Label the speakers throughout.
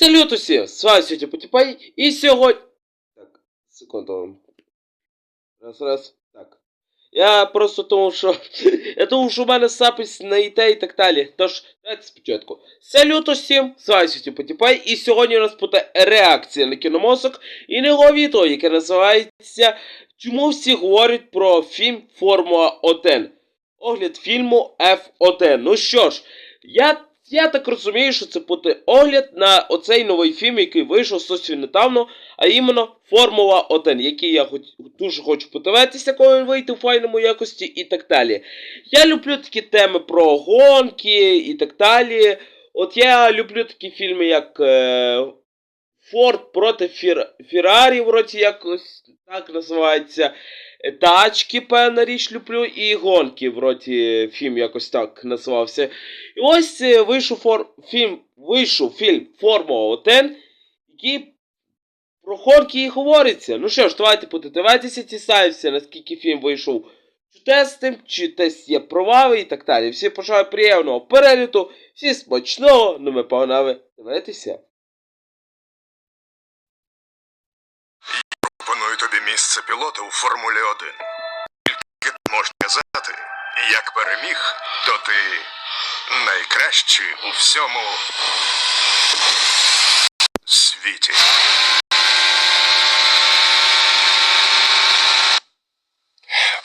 Speaker 1: Салют усім! З вами сьогодні Потіпай і сьогодні. Так, секунду. Раз, раз. Так. Я просто тому, що. Я думав, що в мене запис на ІТ і так далі. Тож, давайте спочатку. Салют усім! З вами сьогодні Потіпай, і сьогодні у нас буде реакція на кіномозок і нове відео, яке називається Чому всі говорять про фільм Формула 1? Огляд фільму F1. Ну що ж, я я так розумію, що це буде огляд на оцей новий фільм, який вийшов зовсім недавно, а іменно Формула 1, який я хоч, дуже хочу подивитися, коли він вийде в файному якості і так далі. Я люблю такі теми про гонки і так далі. От я люблю такі фільми, як е, Форд проти Фір, Феррарі, вроді якось так називається. Тачки, певна річ, люблю, і гонки, вроді фільм якось так називався. І ось е, вийшов фор... фільм, вийшов фільм Формула 1, який про гонки і говориться. Ну що ж, давайте подивитися, дізнаюся, наскільки фільм вийшов чудесним, чи десь є провали і так далі. Всі бажаю приємного перегляду, всі смачного, ну ми погнали дивитися.
Speaker 2: Місце пілота у Формулі 1. Тільки можна казати, як переміг, то ти найкращий у всьому світі.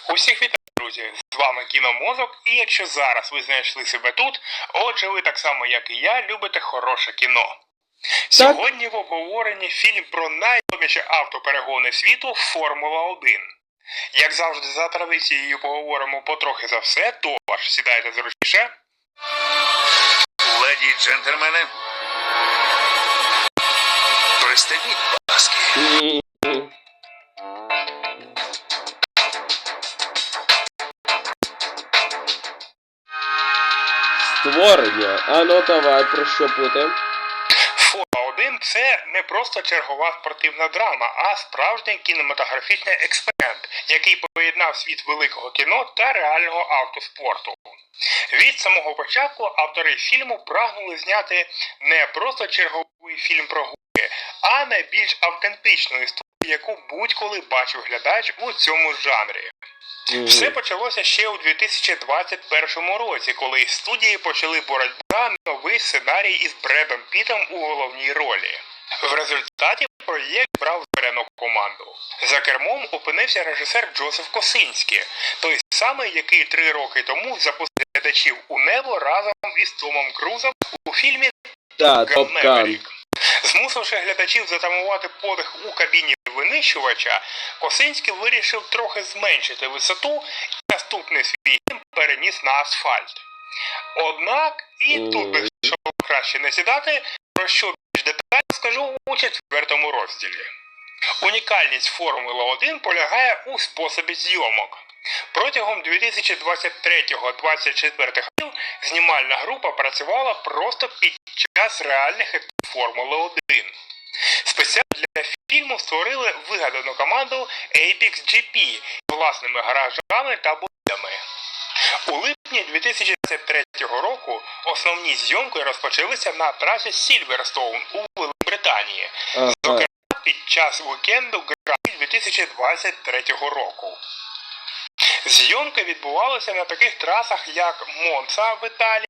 Speaker 3: Усіх вітаю, друзі! З вами Кіномозок, і якщо зараз ви знайшли себе тут, отже ви так само, як і я, любите хороше кіно. Сьогодні в обговоренні фільм про найвідоміші автоперегони світу Формула 1. Як завжди, за традицією поговоримо потрохи за все, тож сідайте зручніше.
Speaker 2: Леді й джентльмени. Пристебіть паски.
Speaker 1: Створення. А ну давай, про що буде?
Speaker 3: 1 це не просто чергова спортивна драма, а справжній кінематографічний експеримент, який поєднав світ великого кіно та реального автоспорту. Від самого початку автори фільму прагнули зняти не просто черговий фільм про гонки, а найбільш автентичну історію, яку будь-коли бачив глядач у цьому жанрі. Все почалося ще у 2021 році, коли студії почали боротьбу за новий сценарій із Бредом Пітом у головній ролі. В результаті проєкт брав зелену команду. За кермом опинився режисер Джозеф Косинський, той самий, який три роки тому запустив глядачів у небо разом із Томом Крузом у фільмі Ган. Меверік. Змусивши глядачів затамувати подих у кабіні винищувача, Косинський вирішив трохи зменшити висоту і наступний свій фільм переніс на асфальт. Однак і тут би що краще не сідати, про що більш детально скажу у четвертому розділі. Унікальність Формули 1 полягає у способі зйомок. Протягом 2023-2024 років знімальна група працювала просто під час реальних Формули 1. Спеціально для фільму створили вигадану команду Apex GP власними гаражами та будинками. У липні 2023 року основні зйомки розпочалися на трасі Сільверстоун у Великобританії, зокрема під час вікенду Гран 2023 року. Зйомки відбувалися на таких трасах, як Монца в Італії,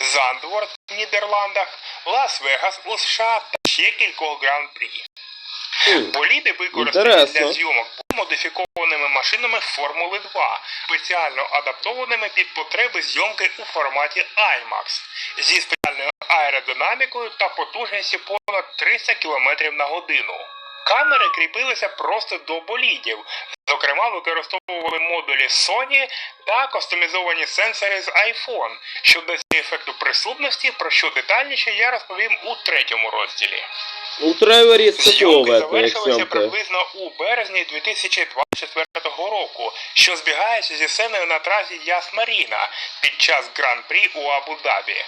Speaker 3: Зандворт в Нідерландах, Лас-Вегас у США та ще кількох гран-прі. Боліди використані для зйомок були модифікованими машинами Формули 2, спеціально адаптованими під потреби зйомки у форматі IMAX, зі спеціальною аеродинамікою та потужністю понад 300 км на годину. Камери кріпилися просто до болідів, зокрема використовували модулі Sony та кастомізовані сенсори з iPhone, щоб дати ефекту присутності, про що детальніше я розповім у третьому розділі.
Speaker 1: У трейлері це
Speaker 3: Зйомки завершилися приблизно у березні 2024 року, що збігається зі сценою на трасі Яс Маріна під час гран-прі у Абу-Дабі.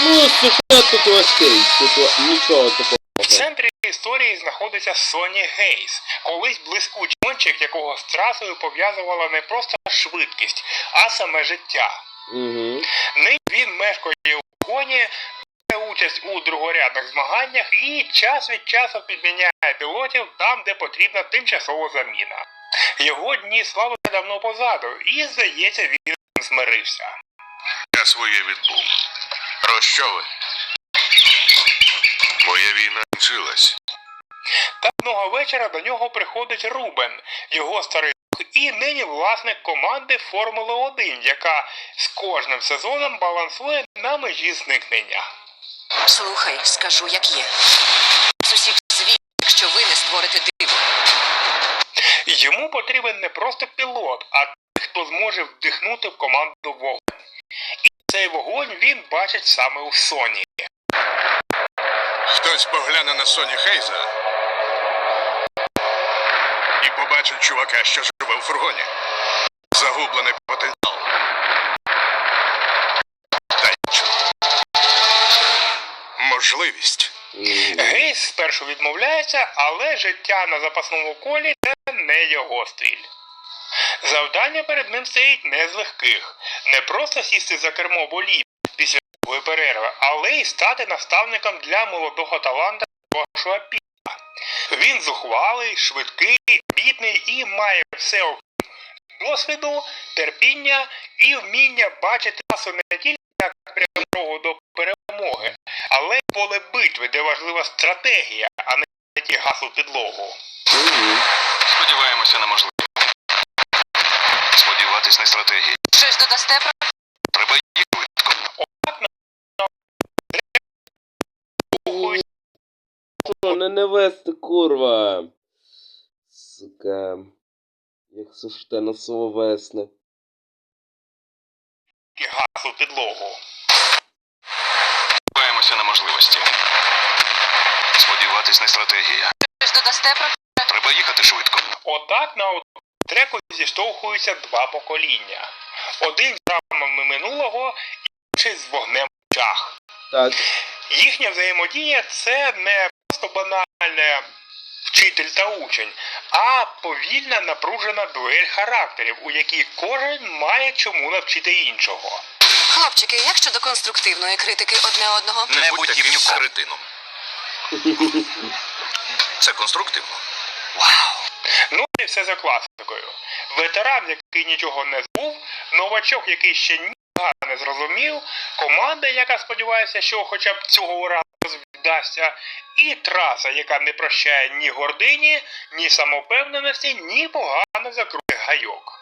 Speaker 1: Ну, сюжет тут легкий, тут нічого такого.
Speaker 3: В центрі історії знаходиться Соні Гейс, колись блискучий гонщик, якого з трасою пов'язувала не просто швидкість, а саме життя.
Speaker 1: Угу.
Speaker 3: Нині він мешкає у гоні, бере участь у другорядних змаганнях і час від часу підміняє пілотів там, де потрібна тимчасова заміна. Його дні слави давно позаду, і здається, він змирився.
Speaker 2: Я своє відбув. Про що ви? Кінчилась.
Speaker 3: Та одного вечора до нього приходить Рубен, його старий друг і нині власник команди Формули 1, яка з кожним сезоном балансує на межі зникнення.
Speaker 4: Слухай, скажу, як є. З усіх звів, якщо ви не створите диво.
Speaker 3: Йому потрібен не просто пілот, а той, хто зможе вдихнути в команду вогонь. І цей вогонь він бачить саме у Соні.
Speaker 2: Хтось погляне на Соні Хейза і побачить чувака, що живе у фургоні. Загублений потенціал. Та. Можливість.
Speaker 3: Гейс спершу відмовляється, але життя на запасному колі це не його стиль. Завдання перед ним стоїть не з легких. Не просто сісти за кермо болі перерви, але й стати наставником для молодого таланта Джошуа Піта. Він зухвалий, швидкий, бідний і має все окрім досвіду, терпіння і вміння бачити часу не тільки як пряму дорогу до перемоги, але й поле битви, де важлива стратегія, а не ті гасл підлогу.
Speaker 2: Сподіваємося на можливість. Сподіватись на стратегії.
Speaker 4: Щось додасте про
Speaker 2: Треба їх швидко.
Speaker 1: Що, не не вести, курва. Сука. Як це ж те на слово весне.
Speaker 3: Ті підлогу.
Speaker 2: Сподіваємося на можливості. Сподіватись на стратегії.
Speaker 4: щось додасте про
Speaker 2: Треба їхати швидко.
Speaker 3: Отак на треку зіштовхуються два покоління. Один з рамами минулого, інший з вогнем в очах.
Speaker 1: Так.
Speaker 3: Їхня взаємодія це не просто банальне вчитель та учень, а повільна напружена дуель характерів, у якій кожен має чому навчити іншого.
Speaker 4: хлопчики, як щодо конструктивної критики одне одного?
Speaker 2: Не, будь таким кретином. Це конструктивно.
Speaker 3: Ну і все за класикою. Ветеран, який нічого не збув, новачок, який ще ніга не зрозумів, команда, яка сподівається, що хоча б цього разу вдасться, і траса, яка не прощає ні гордині, ні самовпевненості, ні погано закрутих гайок.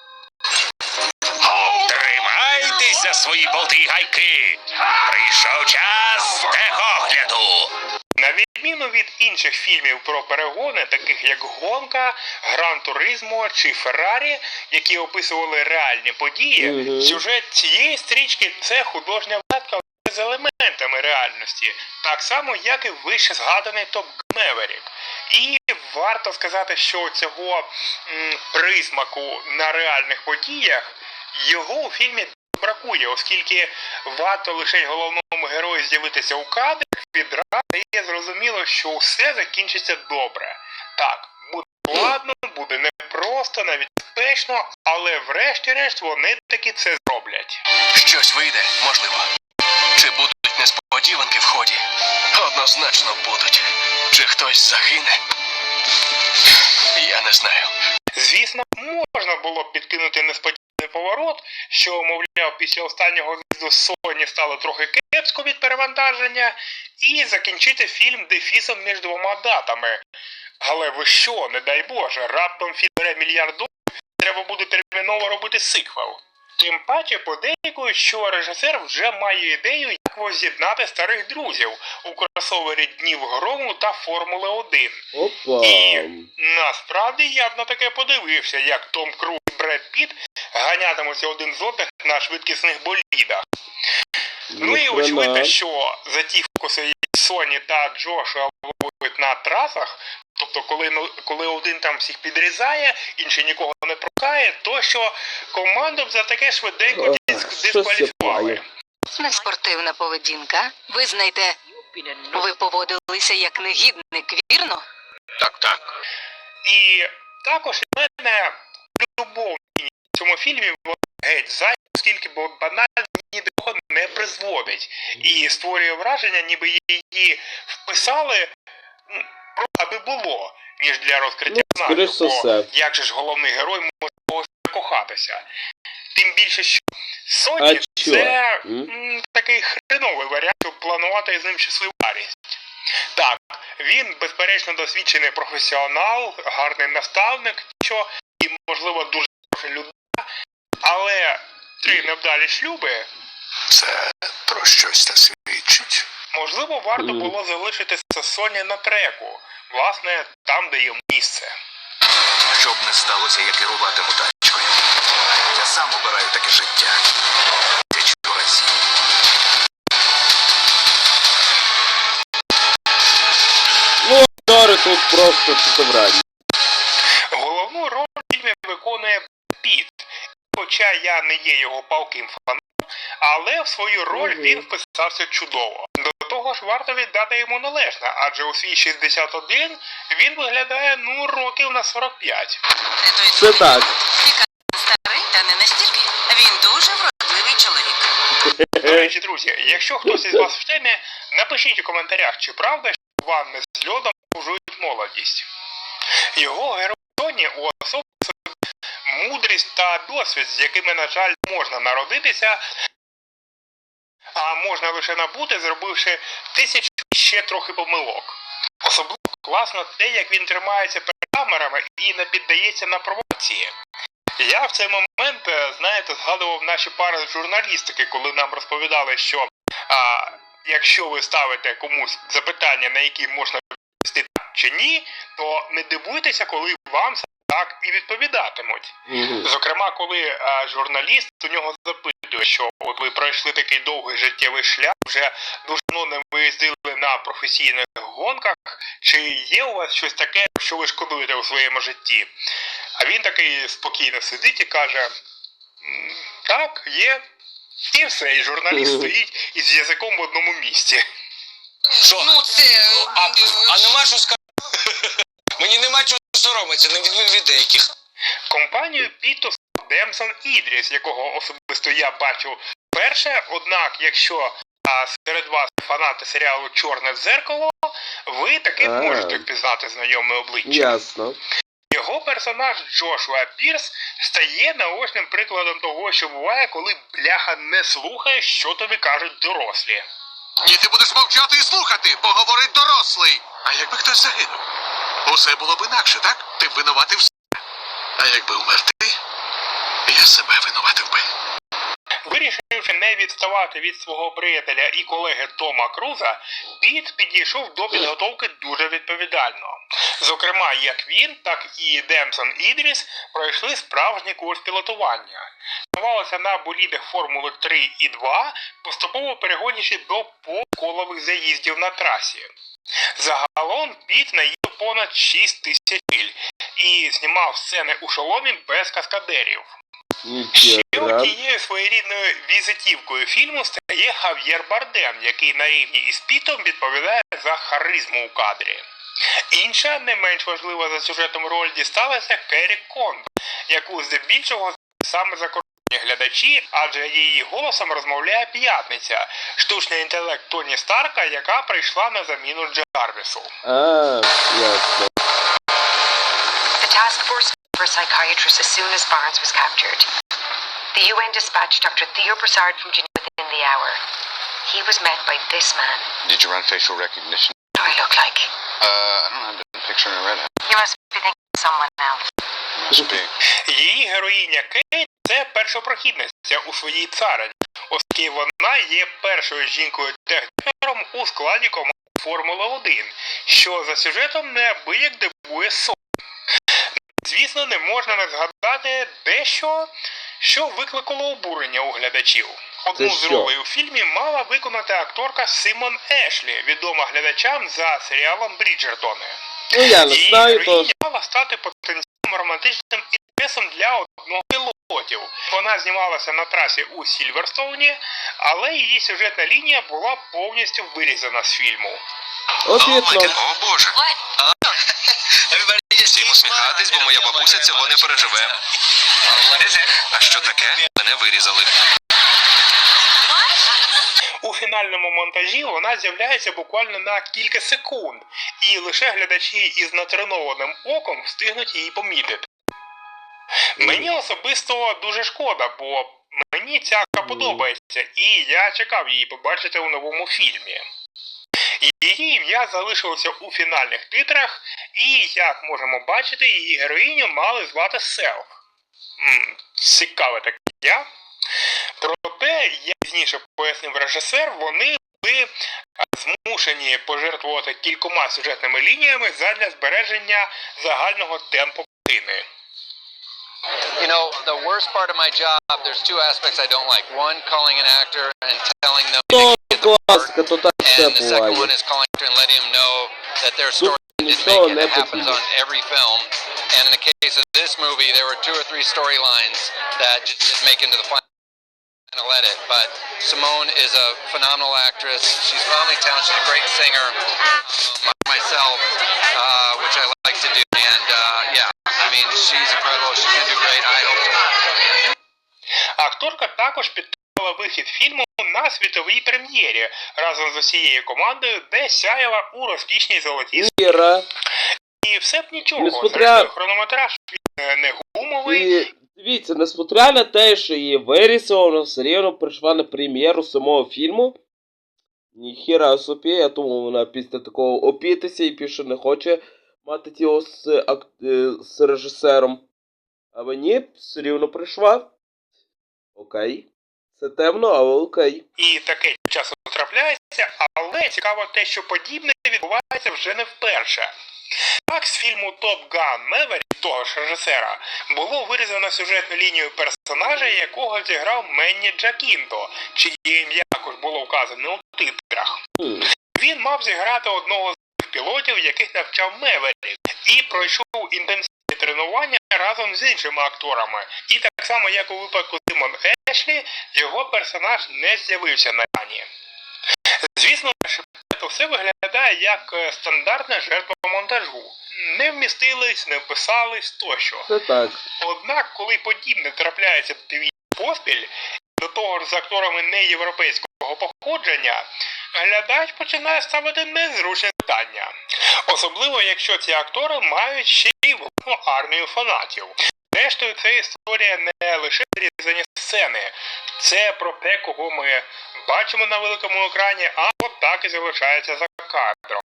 Speaker 5: Тримайтеся, свої болти й гайки! Прийшов час техогляду!
Speaker 3: На відміну від інших фільмів про перегони, таких як Гонка, Гран Туризмо чи Феррарі, які описували реальні події,
Speaker 1: Мгм.
Speaker 3: сюжет цієї стрічки це художня вигадка з елементами реальності, так само як і вище згаданий Топ Меверік. І варто сказати, що цього м, присмаку на реальних подіях його у фільмі бракує, оскільки варто лише головному герою з'явитися у кадрі, відразу стає зрозуміло, що все закінчиться добре. Так, буде складно, буде непросто, навіть безпечно, але врешті-решт вони таки це зроблять.
Speaker 6: Щось вийде, можливо. Чи будуть несподіванки в ході? Однозначно будуть. Чи хтось загине? Я не знаю.
Speaker 3: Звісно, можна було б підкинути несподіваний поворот, що, мовляв, після останнього з'їзду Соні стало трохи кепсько від перевантаження, і закінчити фільм дефісом між двома датами. Але ви що, не дай Боже, раптом фільм бере мільярд доларів, треба буде терміново робити сиквел. Тим паче подейкують, що режисер вже має ідею, як воз'єднати старих друзів у кросовері Днів Грому та Формули 1.
Speaker 1: Опа.
Speaker 3: І насправді я б на таке подивився, як Том Круз і Бред Піт ганятимуться один з одних на швидкісних болідах. Ну і очевидно, що за ті фокуси, які Соні та Джошуа ловить на трасах, тобто коли, ну- коли один там всіх підрізає, інший нікого не прокає, то що команду б за таке швиденько
Speaker 1: я
Speaker 3: дискваліфікували.
Speaker 4: Неспортивна поведінка. Ви знаєте, ви поводилися як негідник, вірно?
Speaker 2: Так, так.
Speaker 3: І також в мене любов цьому фільмі геть зайва, оскільки бо банально ні до чого не призводить. І створює враження, ніби її вписали просто аби було, ніж для розкриття
Speaker 1: Ну, за
Speaker 3: бо як же ж головний герой може когось закохатися? Тим більше, що
Speaker 1: А
Speaker 3: Соні це
Speaker 1: М?
Speaker 3: такий хреновий варіант, щоб планувати з ним щасливу старість. Так, він безперечно досвідчений професіонал, гарний наставник, що і, можливо, дуже хороша людина, але три невдалі шлюби,
Speaker 2: Це про щось та свідчить.
Speaker 3: можливо, варто було залишитися Соні на треку, власне, там, де їм місце.
Speaker 2: Що б не сталося, я керуватиму тачкою. Я сам обираю таке життя. Тисячу разів.
Speaker 1: Ну, тут просто шедевральні.
Speaker 3: Головну роль в фільмі виконує Піт. Хоча я не є його палким фаном, але в свою роль він вписався чудово. До того ж, варто віддати йому належне, адже у свій 61 він виглядає ну років на 45.
Speaker 1: Це так.
Speaker 4: Старий, та не настільки. Він дуже вродливий чоловік.
Speaker 3: До речі, друзі, якщо хтось із вас в темі, напишіть у коментарях, чи правда, що ванни з льодом служують молодість. Його герої уособлює мудрість та досвід, з якими, на жаль, можна народитися, а можна лише набути, зробивши тисячу ще трохи помилок. Особливо класно те, як він тримається перед камерами і не піддається на провокації. Я в цей момент, е, знаєте, згадував наші пари з журналістики, коли нам розповідали, що а, якщо ви ставите комусь запитання, на які можна відповісти так чи ні, то не дивуйтеся, коли вам так і відповідатимуть.
Speaker 1: Мгм.
Speaker 3: Зокрема, коли а, журналіст у нього запитує, що от ви пройшли такий довгий життєвий шлях, вже дуже давно не виїздили на професійних гонках, чи є у вас щось таке, що ви шкодуєте у своєму житті? А він такий спокійно сидить і каже: так, є. І все, і журналіст стоїть із язиком в одному місці.
Speaker 6: Що?
Speaker 4: Ну, це.
Speaker 6: А, а нема що сказати? Чого на відміну від деяких.
Speaker 3: Компанію Піту Демсон Ідріс, якого особисто я бачив перше. Однак, якщо а, серед вас фанати серіалу Чорне дзеркало, ви таки
Speaker 1: А.
Speaker 3: можете впізнати знайоме обличчя.
Speaker 1: Ясно.
Speaker 3: Його персонаж Джошуа Пірс стає наочним прикладом того, що буває, коли бляха не слухає, що тобі кажуть дорослі.
Speaker 2: Ні, ти будеш мовчати і слухати, бо говорить дорослий. А якби хтось загинув? Усе було б інакше, так? Ти б винуватив все. А якби умер ти, я себе винуватив би.
Speaker 3: Вирішивши не відставати від свого приятеля і колеги Тома Круза, Піт підійшов до підготовки дуже відповідально. Зокрема, як він, так і Демсон Ідріс пройшли справжній курс пілотування. Тренувалися на болідах Формули 3 і 2, поступово перегонячи до поколових заїздів на трасі. Загалом Піт наїв понад 6 тисяч миль і знімав сцени у шоломі без каскадерів. Ще однією своєрідною візитівкою фільму стає Хав'єр Бардем, який на рівні із Пітом відповідає за харизму у кадрі. Інша, не менш важлива за сюжетом роль дісталася Керрі Конд, яку здебільшого саме закордонні глядачі, адже її голосом розмовляє п'ятниця, штучний інтелект Тоні Старка, яка прийшла на заміну Джарвісу.
Speaker 1: А, ясно.
Speaker 7: The task force for psychiatrists as soon as Barnes was captured. The UN dispatched Dr. Theo Broussard from Geneva within the hour. He was met by this man.
Speaker 8: Did you run facial recognition?
Speaker 7: What do I look like?
Speaker 8: Uh, I don't have been picturing a redhead.
Speaker 7: You must be thinking of someone else.
Speaker 8: Must be.
Speaker 3: Її героїня Кейт це першопрохідниця у своїй царині, оскільки вона є першою жінкою технікером у складі команди Формула 1, що за сюжетом неабияк дивує сон. Звісно, не можна не згадати дещо, що викликало обурення у глядачів. Одну з ролей у фільмі мала виконати акторка Симон Ешлі, відома глядачам за серіалом Бріджертони.
Speaker 1: Ну я не
Speaker 3: Її
Speaker 1: знаю, то
Speaker 3: мала стати потенційним романтичним інтересом для одного. Вона знімалася на трасі у Сільверстоуні, але її сюжетна лінія була повністю вирізана з фільму.
Speaker 1: обідно.
Speaker 2: О боже.
Speaker 6: Всім усміхатись, бо моя бабуся цього не переживе. А що таке? Мене вирізали.
Speaker 3: У фінальному монтажі вона з'являється буквально на кілька секунд, і лише глядачі із натренованим оком встигнуть її помітити. Мені особисто дуже шкода, бо мені ця подобається, і я чекав її побачити у новому фільмі. Її ім'я залишилося у фінальних титрах, і, як можемо бачити, її героїню мали звати Селф. Цікаве таке. Проте, як пізніше пояснив режисер, вони були змушені пожертвувати кількома сюжетними лініями задля збереження загального темпу картини.
Speaker 6: You know, the worst part of my job, there's two aspects I don't like. One, calling an actor and telling them
Speaker 1: to get the
Speaker 6: and the second one is calling an actor and letting them know that their story didn't make it. Happens on every film. And in the case of this movie, there were two or three storylines that just didn't make into the final edit. But Simone is a phenomenal actress. She's phenomenally talented. She's a great singer. Um, myself, uh, which I like to do, and she's incredible. She's going do great. I hope to work with her again.
Speaker 3: Акторка також підтримала вихід фільму на світовій прем'єрі разом з усією командою, де сяяла у розкішній золотій
Speaker 1: Іра.
Speaker 3: І все б нічого,
Speaker 1: Несмотря-
Speaker 3: зрештою, хронометраж е, не гумовий,
Speaker 1: І дивіться, несмотря на те, що її вирісовано, все рівно прийшла на прем'єру самого фільму. Ніхіра собі, а тому вона після такого опітися і більше не хоче мати тіло з, ак... е, з режисером. А мені все рівно прийшла. Окей. Це темно, але окей.
Speaker 3: і таке часом трапляється, але цікаво те, що подібне відбувається вже не вперше. Так, з фільму Top Gun Maverick того ж режисера було вирізано сюжетну лінію персонажа, якого зіграв Менні Джакінто, чиє ім'я також було вказане у титрах.
Speaker 1: Хм.
Speaker 3: Він мав зіграти одного з пілотів, яких навчав Меверік, і пройшов інтенсивні тренування разом з іншими акторами. І так само, як у випадку з Тимом Ешлі, його персонаж не з'явився на екрані. Звісно, це все виглядає як е, стандартна жертва монтажу. Не вмістились, не вписались тощо.
Speaker 1: Це так.
Speaker 3: Однак, коли подібне трапляється дві поспіль, до того ж з акторами неєвропейського походження, глядач починає ставити незручне питання. Особливо, якщо ці актори мають ще й власну армію фанатів. Зрештою, це історія не лише різані сцени, це про те, кого ми бачимо на великому екрані, а от так і залишається за кадром.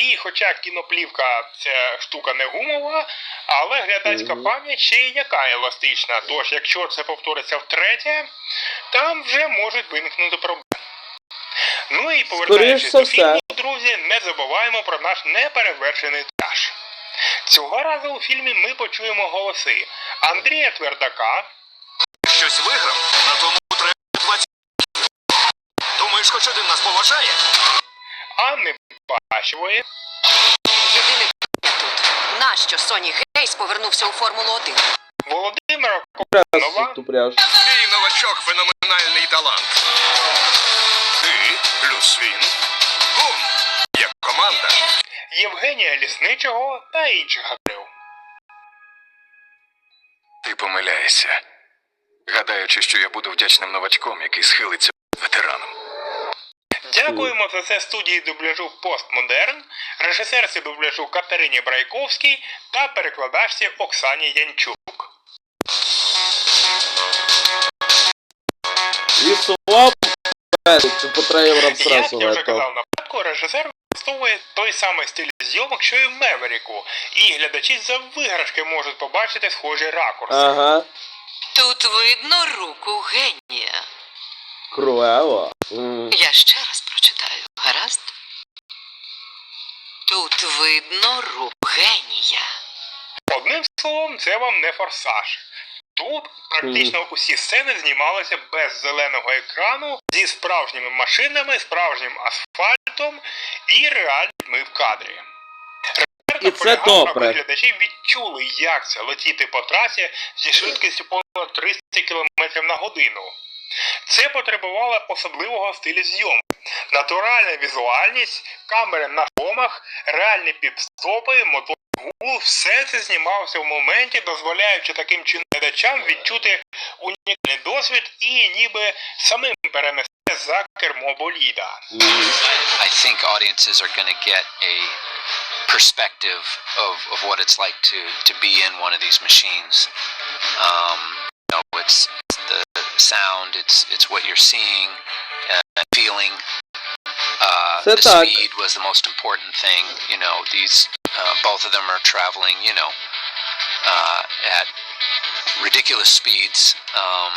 Speaker 3: І хоча кіноплівка це штука не гумова, але глядацька пам'ять ще й яка еластична. Тож, якщо це повториться втретє, там вже можуть виникнути проблеми. Ну і повертаючись до фільму, друзі, не забуваємо про наш неперевершений траш. Цього разу у фільмі ми почуємо голоси Андрія Твердака,
Speaker 5: Щось виграв, на тому треба 20. Думаєш, хоч один нас поважає?
Speaker 3: Анни Бачевої,
Speaker 4: Єдине тут. Нащо Соні Гейс повернувся у Формулу 1?
Speaker 3: Володимира
Speaker 1: Раз
Speaker 5: Мій новачок феноменальний талант. Плюс. Бум! Як команда.
Speaker 3: Євгенія Лісничого та інших акторів.
Speaker 9: Ти помиляєшся, гадаючи, що я буду вдячним новачком, який схилиться ветераном.
Speaker 3: Дякуємо за це студії дубляжу Постмодерн, режисерці дубляжу Катерині Брайковській та перекладачці Оксані Янчук.
Speaker 1: Це по трейлерам
Speaker 3: Як
Speaker 1: сразу
Speaker 3: я вже казав на початку, режисер використовує той самий стиль зйомок, що і в Меверіку, і глядачі за виграшки можуть побачити схожі ракурси.
Speaker 1: Ага.
Speaker 4: Тут видно руку генія.
Speaker 1: Круево.
Speaker 4: Я ще раз прочитаю, гаразд? Тут видно руку генія.
Speaker 3: Одним словом, це вам не форсаж. Тут практично усі сцени знімалися без зеленого екрану зі справжніми машинами, справжнім асфальтом і реальними в кадрі.
Speaker 1: І це добре.
Speaker 3: глядачі відчули, як це летіти по трасі зі швидкістю понад 300 км на годину. Це потребувало особливого стилю зйомки. Натуральна візуальність, камери на шомах, реальні підстопи, мотор гул, все це знімалося в моменті, дозволяючи таким чином глядачам відчути унікальний досвід і ніби самим перенести за кермо боліда.
Speaker 6: I think audiences are to get a perspective of, of what it's like to, to be in one of these machines. Um, you know, it's, it's the sound, it's it's what you're seeing, uh, feeling. Uh, the speed was the most important thing. You know, these uh, both of them are traveling. You know, uh, at ridiculous speeds um,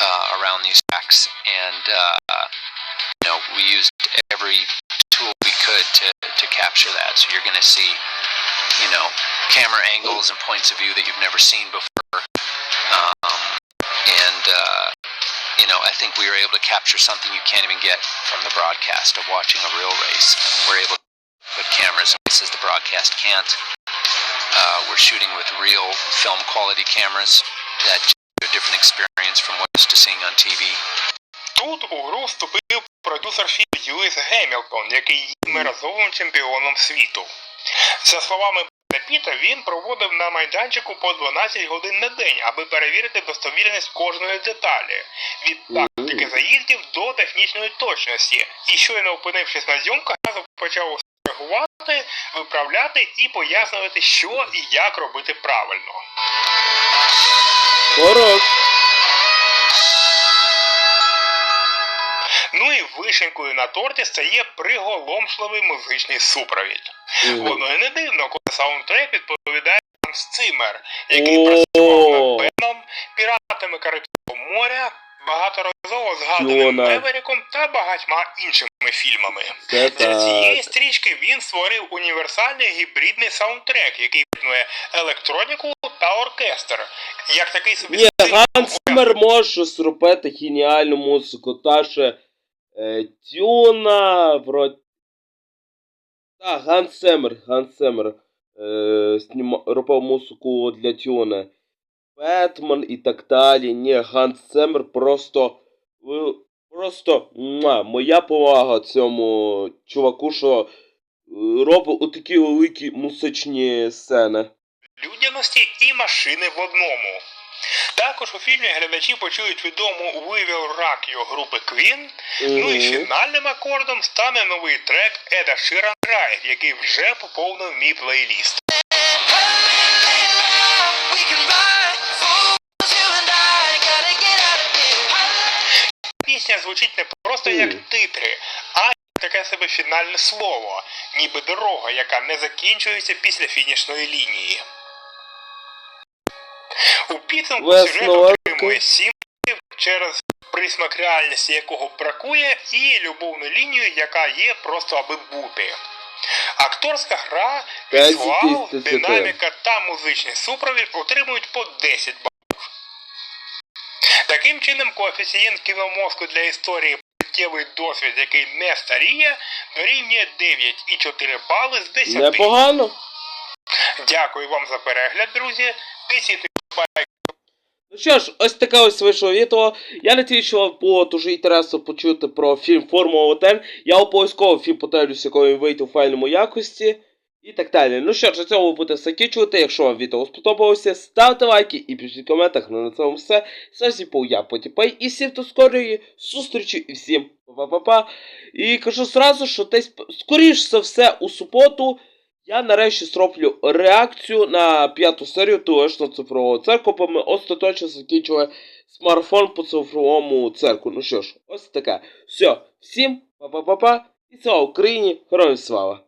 Speaker 6: uh, around these tracks, and uh, you know, we used every tool we could to to capture that. So you're going to see, you know, camera angles and points of view that you've never seen before. Um, I think we were able to capture something you can't even get from the broadcast of watching a real race. I mean, we're able to put cameras in places the broadcast can't. Uh, we're shooting with real film quality cameras that give you a different experience from what you're used to seeing on TV.
Speaker 3: Тут у гру вступив продюсер фільму Льюіс Гемілтон, який є миразовим чемпіоном світу. За словами Бреда Піта, він проводив на майданчику по 12 годин на день, аби перевірити достовірність кожної деталі. Від тактики заїздів до технічної точності. І щойно опинившись на зйомках, разом почав реагувати, виправляти і пояснювати, що і як робити правильно.
Speaker 1: Хорош.
Speaker 3: Ну і вишенькою на торті стає приголомшливий музичний супровід.
Speaker 1: Мгм.
Speaker 3: Воно і не дивно, коли саундтрек відповідає Ханс Циммер, який
Speaker 1: О!
Speaker 3: працював над Беном, піратами Карибського моря, багаторазово згаданим. Меверіком та багатьма іншими фільмами.
Speaker 1: Це
Speaker 3: Для цієї стрічки він створив універсальний гібридний саундтрек, який поєднує електроніку та оркестр. Як такий собі
Speaker 1: Ні, Ганс Циммер може зробити геніальну музику. Та ще е, Тюна, вроді. Так, Ганс Циммер, Ганс Циммер е, робив музику для Тюна. Бетмен і так далі. Ні, Ганс просто. Просто муа, моя повага цьому чуваку, що е, робить отакі великі музичні сцени.
Speaker 3: людяності і машини в одному. Також у фільмі глядачі почують відому We Will Rock You групи Queen. Ну і фінальним акордом стане новий трек Еда Ширан Drive, який вже поповнив мій плейліст. Пісня звучить не просто як титри, а як таке себе фінальне слово, ніби дорога, яка не закінчується після фінішної лінії. У підсумку сюжет отримує сім через присмак реальності, якого бракує, і любовну лінію, яка є просто аби бути. Акторська гра, візуал, динаміка та музичний супровід отримують по 10 балів. Таким чином, коефіцієнт кіномозку для історії життєвий досвід, який не старіє, дорівнює 9,4 бали з 10.
Speaker 1: Непогано.
Speaker 3: Дякую вам за перегляд, друзі. Тисіть
Speaker 1: Ну що ж, ось таке ось вийшло відео. Я надію, що вам було дуже інтересно почути про фільм Формула 1. Я обов'язково фільм подивлюся, коли він вийде у файному якості. І так далі. Ну що ж, на цьому ви будете закінчувати. Якщо вам відео сподобалося, ставте лайки і пишіть в коментах. Ну на цьому все. З вами був я, Потіпай. І всім до скорої зустрічі і всім па-па-па. І кажу зразу, що десь скоріш за все у суботу я нарешті зроблю реакцію на п'яту серію точно цифрового церкву, бо ми остаточно закінчили смартфон по цифровому церкву. Ну що ж, ось таке. Все, всім па-па-па-па і слава Україні! Героям слава!